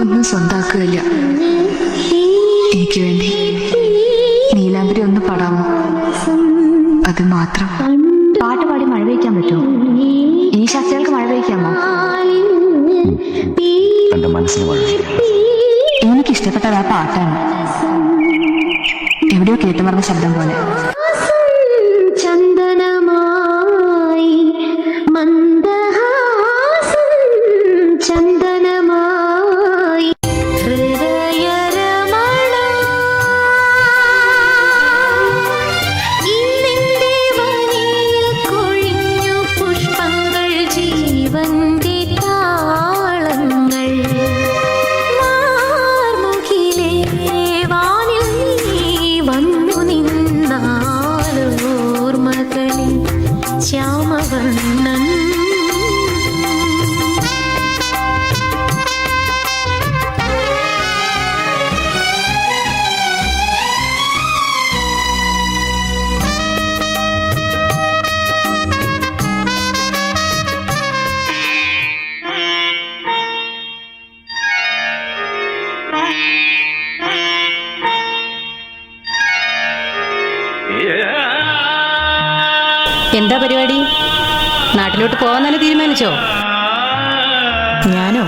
ഒന്നും സ്വന്താക്കുകയില്ല. എനിക്ക് വേണ്ടി നീലാംബരി ഒന്ന് പാടാമോ? അത് മാത്രം. പാട്ട് പാടി മഴ പെയ്ക്കാൻ പറ്റുമോ? ഈ ശക്തികൾക്ക് മഴ പെയ്ക്കാമോ? എനിക്കിഷ്ടപ്പെട്ടത് ആ പാട്ടാണ്. എവിടെയോ കേട്ടുമറന്ന ശബ്ദം പോലെ. എന്താ പരിപാടി? നാട്ടിലോട്ട് പോവാൻ തന്നെ തീരുമാനിച്ചോ? ഞാനോ?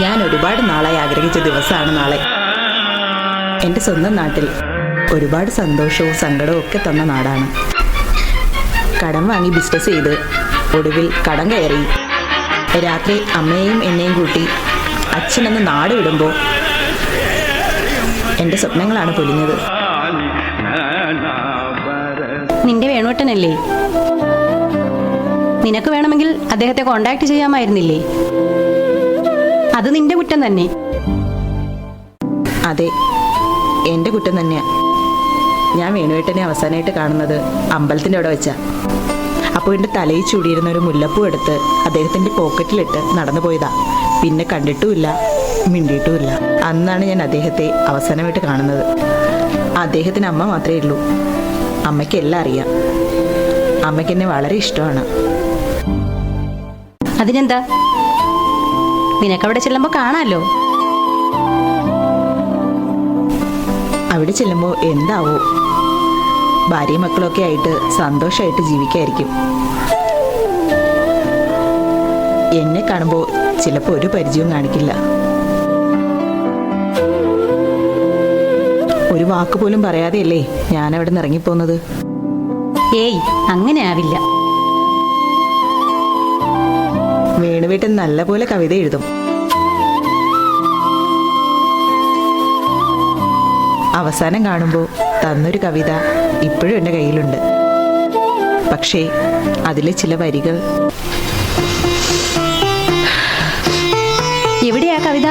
ഞാൻ ഒരുപാട് നാളായി ആഗ്രഹിച്ച ദിവസമാണ് നാളെ. എന്റെ സ്വന്തം നാട്ടിൽ ഒരുപാട് സന്തോഷവും സങ്കടവും ഒക്കെ തന്ന നാടാണ്. കടം വാങ്ങി ബിസിനസ് ചെയ്ത് ഒടുവിൽ കടം കയറി. രാത്രി അമ്മയെയും എന്നെയും കൂട്ടി അച്ഛനെന്ന് നാട് വിടുമ്പോൾ എന്റെ സ്വപ്നങ്ങളാണ് പൊലിഞ്ഞത്. നിന്റെ വേണുവട്ടനല്ലേ? നിനക്ക് വേണമെങ്കിൽ അദ്ദേഹത്തെ കോണ്ടാക്ട് ചെയ്യാമായിരുന്നില്ലേ? അത് നിന്റെ കുറ്റം തന്നെ. അതെ എന്റെ കുറ്റം തന്നെയാ. ഞാൻ വേണുവേട്ടനെ അവസാനമായിട്ട് കാണുന്നത് അമ്പലത്തിന്റെ അവിടെ വെച്ചാ. അപ്പോൾ എന്റെ തലയിൽ ചൂടിയിരുന്ന ഒരു മുല്ലപ്പൂ എടുത്ത് അദ്ദേഹത്തിന്റെ പോക്കറ്റിലിട്ട് നടന്നു പോയതാ പിന്നെ കണ്ടിട്ടുമില്ല മിണ്ടിയിട്ടുമില്ല. അന്നാണ് ഞാൻ അദ്ദേഹത്തെ അവസാനമായിട്ട് കാണുന്നത്. അദ്ദേഹത്തിന് അമ്മ മാത്രമേ ഉള്ളൂ. അമ്മയ്ക്ക് എല്ലാം അറിയാം. അമ്മയ്ക്ക് എന്നെ വളരെ ഇഷ്ടമാണ്. അതിനെന്താ? നിനക്കവിടെ ചെല്ലുമ്പോൾ കാണാലോ? അവിടെ ചെല്ലുമ്പോൾ എന്താവോ? ഭാര്യ മക്കളൊക്കെ ആയിട്ട് സന്തോഷമായിട്ട് ജീവിക്കായിരിക്കും. എന്നെ കാണുമ്പോൾ ചിലപ്പോൾ ഒരു പരിചയവും കാണിക്കില്ല. ഒരു വാക്ക് പോലും പറയാതെയല്ലേ ഞാൻ അവിടെ നിന്ന് ഇറങ്ങിപ്പോന്നത്? ഏയ് അങ്ങനെ ആവില്ല വേണുവേട്ടൻ നല്ലപോലെ കവിത എഴുതും. അവസാനം കാണുമ്പോൾ തന്നൊരു കവിത ഇപ്പോഴും എന്റെ കയ്യിലുണ്ട്. പക്ഷേ അതിലെ ചില വരികൾ എവിടെയാ കവിത?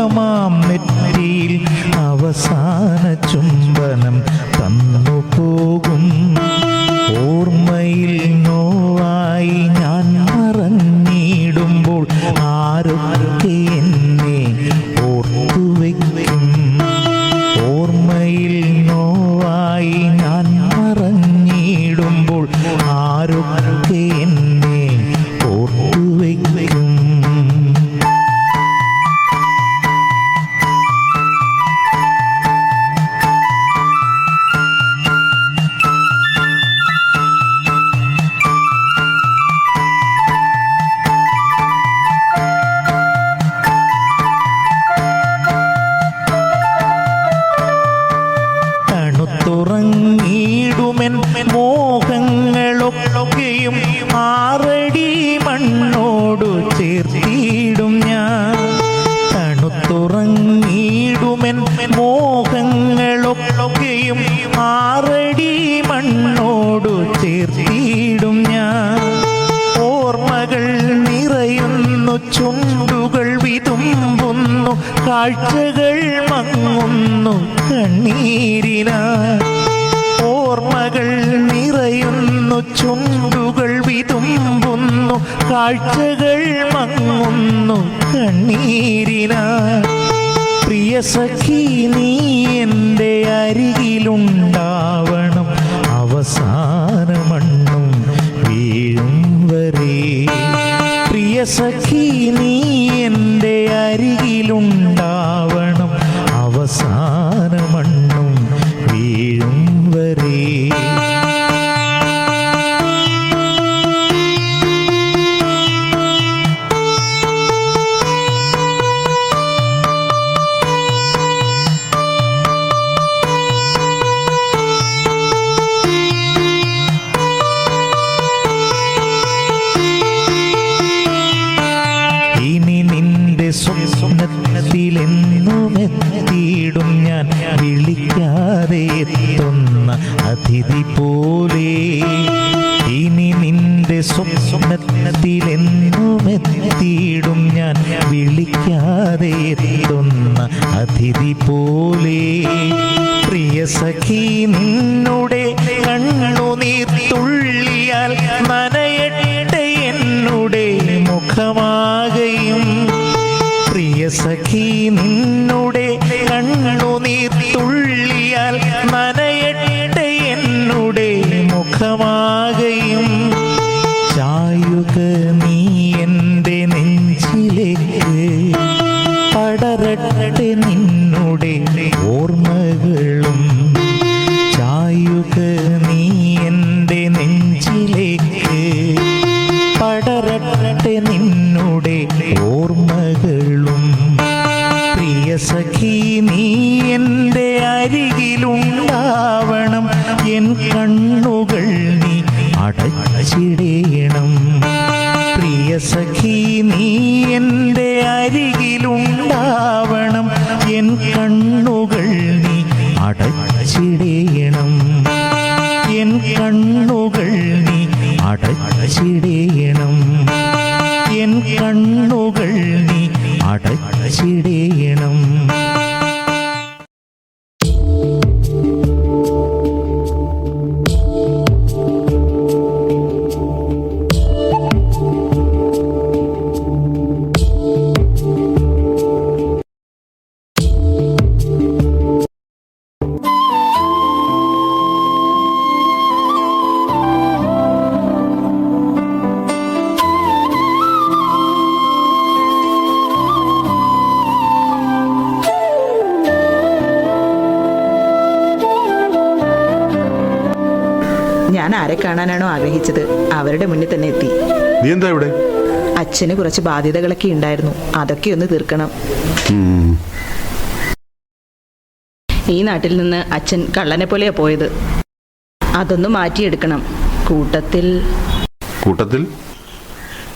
മൃദുലമാം നെറ്റിയിൽ അവസാന ചുംബനം. വിതുമ്പുന്നു കാഴ്ചകൾ മങ്ങുന്നു കണ്ണീരിന പ്രിയ സഖി നീ എന്റെ അരികിലുണ്ടാവണം അവസാനമണ്ണും വീഴും വരെ. പ്രിയ സഖി നീ എന്റെ അരികിലുണ്ടാവണം really ആരെ കാണാനാണോ ആഗ്രഹിച്ചത്? അവരുടെ മുന്നിൽ തന്നെ എത്തി. നീ എന്താ ഇവിടെ? അച്ഛന് കുറച്ച് ബാധ്യതകളൊക്കെ ഉണ്ടായിരുന്നു. അതൊക്കെ ഒന്ന് തീർക്കണം. ഈ നാട്ടിൽ നിന്ന് അച്ഛൻ കള്ളനെ പോലെയാ പോയത്. അതൊന്ന് മാറ്റിയെടുക്കണം. കൂട്ടത്തിൽ. കൂട്ടത്തിൽ?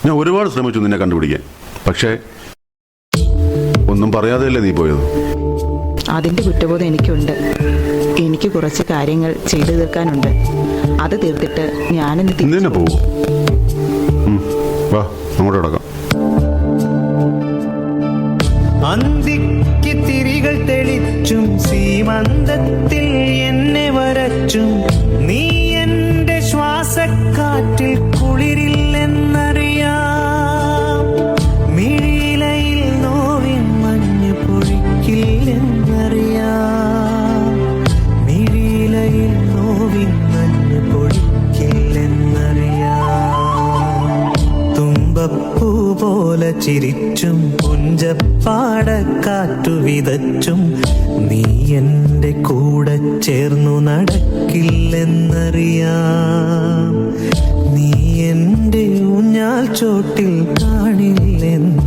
ഞാൻ ഒരുപാട് ശ്രമിച്ചു നിന്നെ കണ്ടുപിടിക്കാൻ. പക്ഷേ ഒന്നും പറയാതെയല്ലേ നീ പോയത്? അതിന്റെ കുറ്റബോധം എനിക്കുണ്ട്. എനിക്ക് കുറച്ച് കാര്യങ്ങൾ ചെയ്തു തീർക്കാനുണ്ട്. അത് തീർത്തിട്ട് ഞാനെന്ന് ഇന്ന് തിരിച്ചു തന്നെ വാ അങ്ങോട്ട് കിടക്കാം. അന്തിക്ക് തിരികൾ തെളിച്ചും സീമന്തത്തിൽ എന്നെ വരച്ചും. ചിരിച്ചും പുഞ്ചപ്പാടക്കാറ്റു വിതച്ചും നീ എന്റെ കൂടെ ചേർന്നു നടക്കില്ലെന്നറിയാം. നീ എന്റെ ഊഞ്ഞാൽ ചോട്ടിൽ കാണില്ലെന്നറിയാം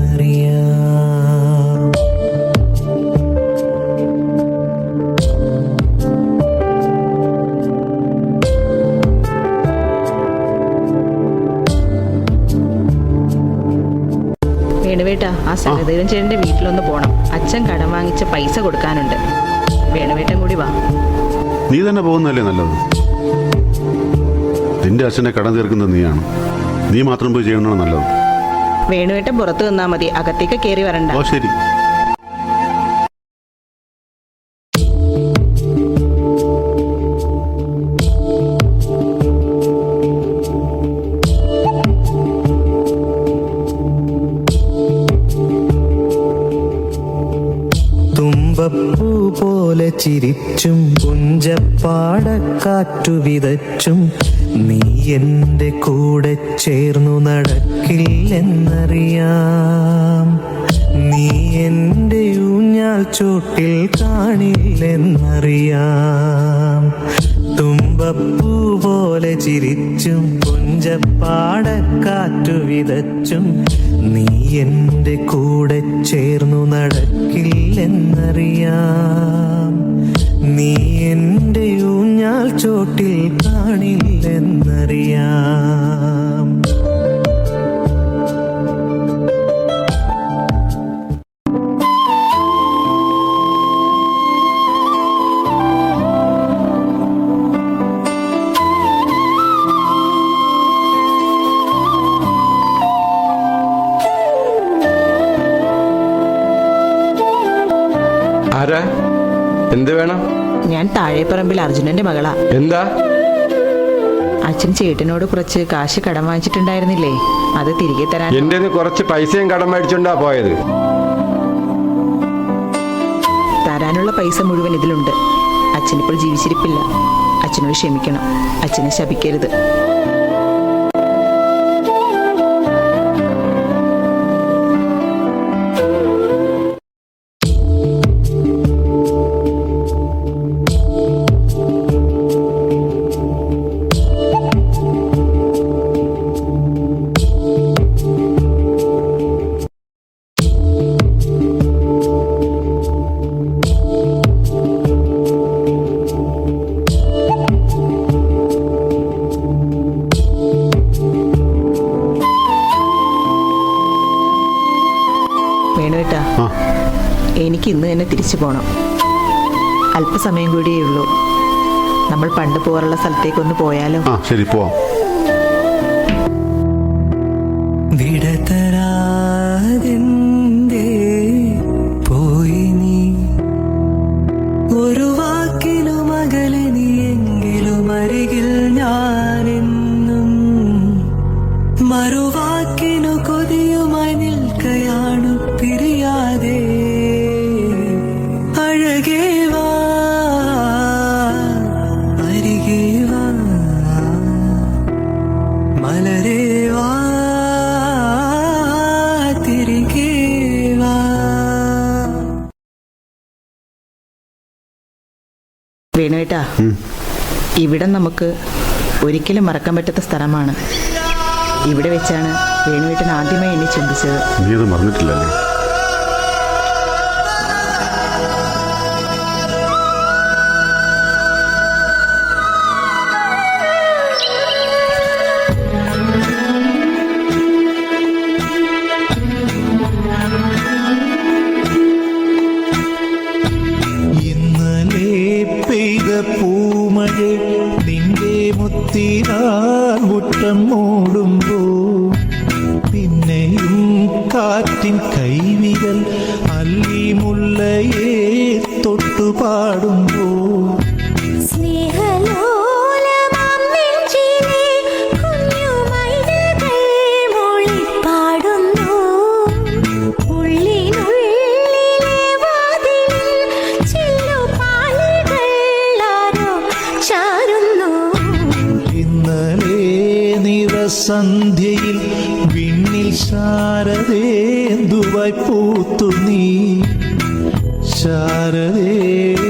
ആ സഹദേവൻ ചേട്ടന്റെ വീട്ടിലൊന്ന് പോണം. അച്ഛൻ കടം വാങ്ങിച്ച പൈസ കൊടുക്കാനുണ്ട്. വേണുവേട്ടൻ കൂടി വാ. നീ തന്നെ പോകുന്നല്ലേ നല്ലത്? നിന്റെ അച്ഛനെ കടം തീർക്കുന്നത് നീയാണ്. നീ മാത്രം പോയി ചെയ്യുന്നതാണ് നല്ലത്. വേണുവേട്ടൻ പുറത്തു നിന്നാ മതി. അകത്തേക്ക് കയറി വരണ്ട. ഓ ശരി. ചിരിച്ചും പുഞ്ചപ്പാടക്കാറ്റു വിതച്ചും നീ എന്റെ കൂടെ ചേർന്നു നടക്കില്ലെന്നറിയാം. നീ എന്റെ ഊഞ്ഞാൽ ചോട്ടിൽ കാണില്ലെന്നറിയാം. തുമ്പപ്പൂ പോലെ ചിരിച്ചും പുഞ്ചപ്പാടക്കാറ്റു വിതച്ചും നീ എന്റെ കൂടെ ചേർന്നു നടക്കില്ലെന്നറിയാം. നീ എന്റെ ഊഞ്ഞാൽ ചോട്ടിൽ കാണില്ലെന്നറിയാം. ആരാ? എന്ത് വേണം? ഞാൻ താഴെപ്പറമ്പിൽ അർജുനന്റെ മകളാ. എന്താ? അച്ഛൻ ചേട്ടനോട് കുറച്ച് കാശ് കടം വാങ്ങിച്ചിട്ടുണ്ടായിരുന്നില്ലേ? അത് തിരികെ തരാൻ എന്റെ കുറച്ച് പൈസയും കടം വാങ്ങിച്ചുണ്ടാ പോയത്. തരാനുള്ള പൈസ മുഴുവൻ ഇതിലുണ്ട്. അച്ഛനിപ്പോൾ ജീവിച്ചിരിപ്പില്ല. അച്ഛനോട് ക്ഷമിക്കണം. അച്ഛനെ ശപിക്കരുത്. എനിക്ക് ഇന്ന് തന്നെ തിരിച്ചു പോകണം അല്പസമയം കൂടിയേ ഉള്ളൂ. നമ്മൾ പണ്ട് പോകാറുള്ള സ്ഥലത്തേക്കൊന്ന് പോയാലോ? ആ ശരി പോവാം. വിടതരാതെന്തേ വേണുവേട്ടാ ഇവിടെ നമുക്ക് ഒരിക്കലും മറക്കാൻ പറ്റാത്ത സ്ഥലമാണ്. ഇവിടെ വെച്ചാണ് വേണുവേട്ടൻ ആദ്യമായി എന്നെ ചിന്തിച്ചത് നീ അത് മറന്നിട്ടില്ലല്ലേ? പൂമഴ നിന്റെ മുത്തിനാൽ മുട്ടം മൂടുമ്പോ പിന്നെയും കാറ്റിൻ കൈവിരൽ അല്ലിമുല്ലയെ തൊട്ടുപാടുമ്പോ ശാരദേ.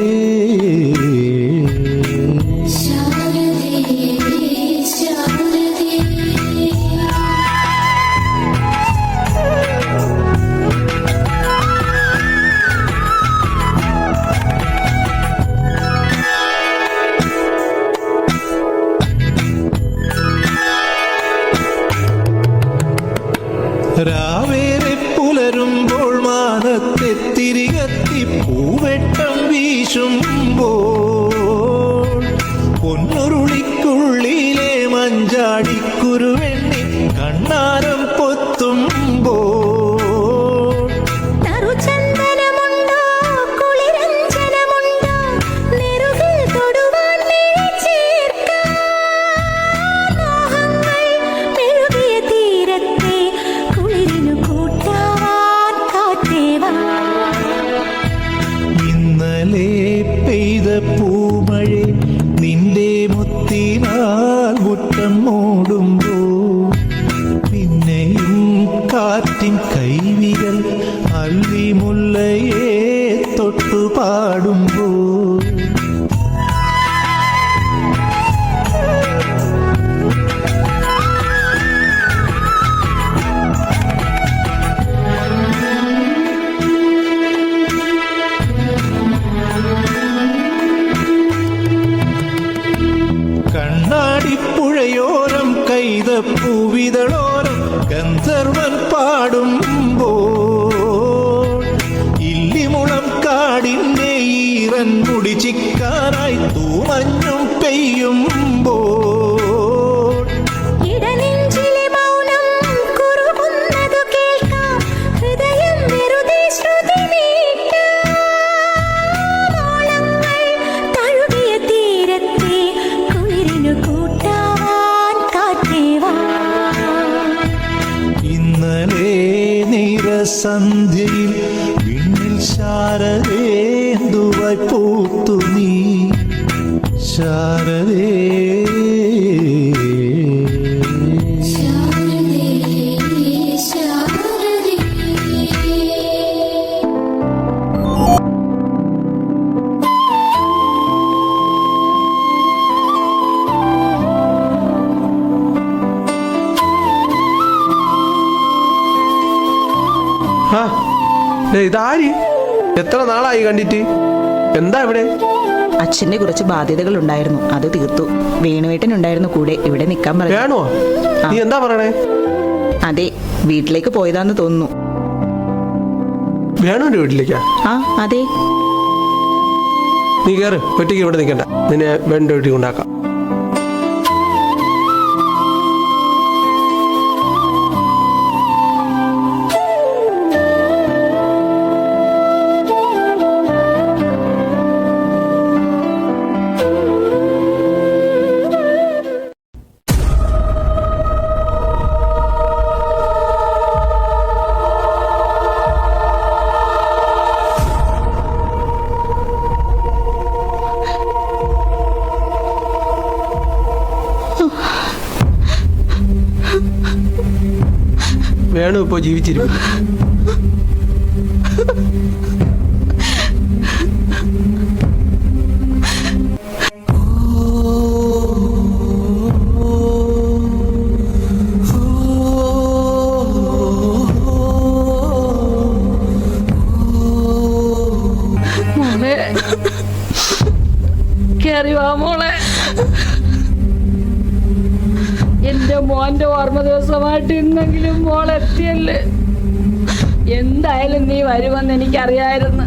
നിറസന്ധ്യയിൽ വിണ്ണിൽ ശാരദേന്തുവായി പൂത്തു നീ. ശാരദേ ഇതാര്? എത്ര നാളായി കണ്ടിട്ട്? എന്താ ഇവിടെ? അച്ഛന്റെ കുറച്ച് ബാധ്യതകൾ ഉണ്ടായിരുന്നു. അത് തീർത്തു. വേണുവേട്ടൻ ഉണ്ടായിരുന്നു കൂടെ. ഇവിടെ നിൽക്കാൻ പറഞ്ഞു. വേണോ നീ എന്താ പറയണേ? അതെ വീട്ടിലേക്ക് പോയതാന്ന് തോന്നുന്നു. വേണുവിന്റെ വീട്ടിലേക്കാ? ആ അതെ. നീ കയറ് ഒറ്റയ്ക്ക് ഇവിടെ നിൽക്കണ്ട. നിന്നെ വേണ്ട വീട്ടിൽ കൊണ്ടാക്കാം. വേണു ഇപ്പോ ജീവിച്ചിരിക്കും എന്തായാലും നീ വരുമെന്ന് എനിക്കറിയായിരുന്നു.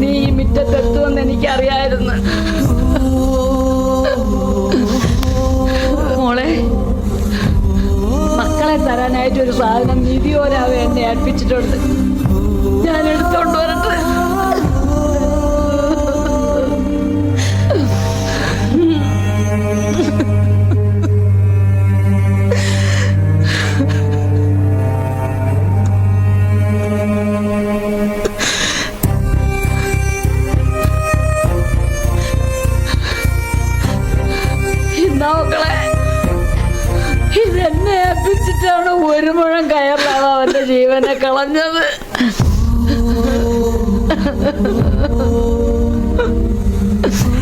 നീ ഈ മുറ്റത്തെത്തുമെന്ന് എനിക്കറിയായിരുന്നു. മോളെ മക്കളെ തരാനായിട്ട് ഒരു സാധനം നിധിയോരാവ് എന്നെ ഏൽപ്പിച്ചിട്ടുണ്ട്. ഞാൻ കളഞ്ഞത്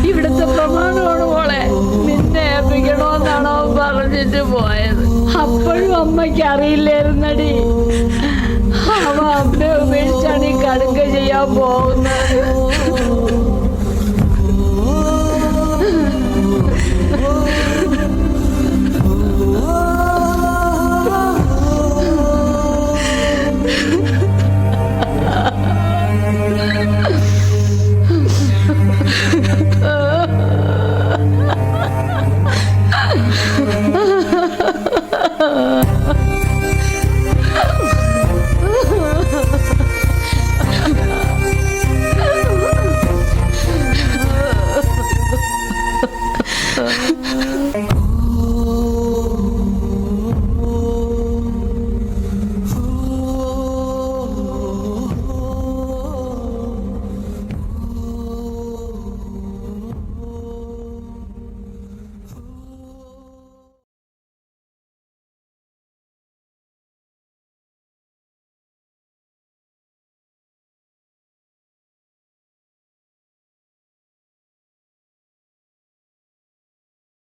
ഇവിടുത്തെ പ്രമാണമാണ് മോളെ. നിന്നെ ഏൽപ്പിക്കണോന്നാണോ പറഞ്ഞിട്ട് പോയത്. അപ്പോഴും അമ്മയ്ക്ക് അറിയില്ലായിരുന്നടി. അവ അമ്മയെ ഉപേക്ഷിച്ചാണ് ഈ കടുക്ക ചെയ്യാൻ പോകുന്നത്. 呃 呃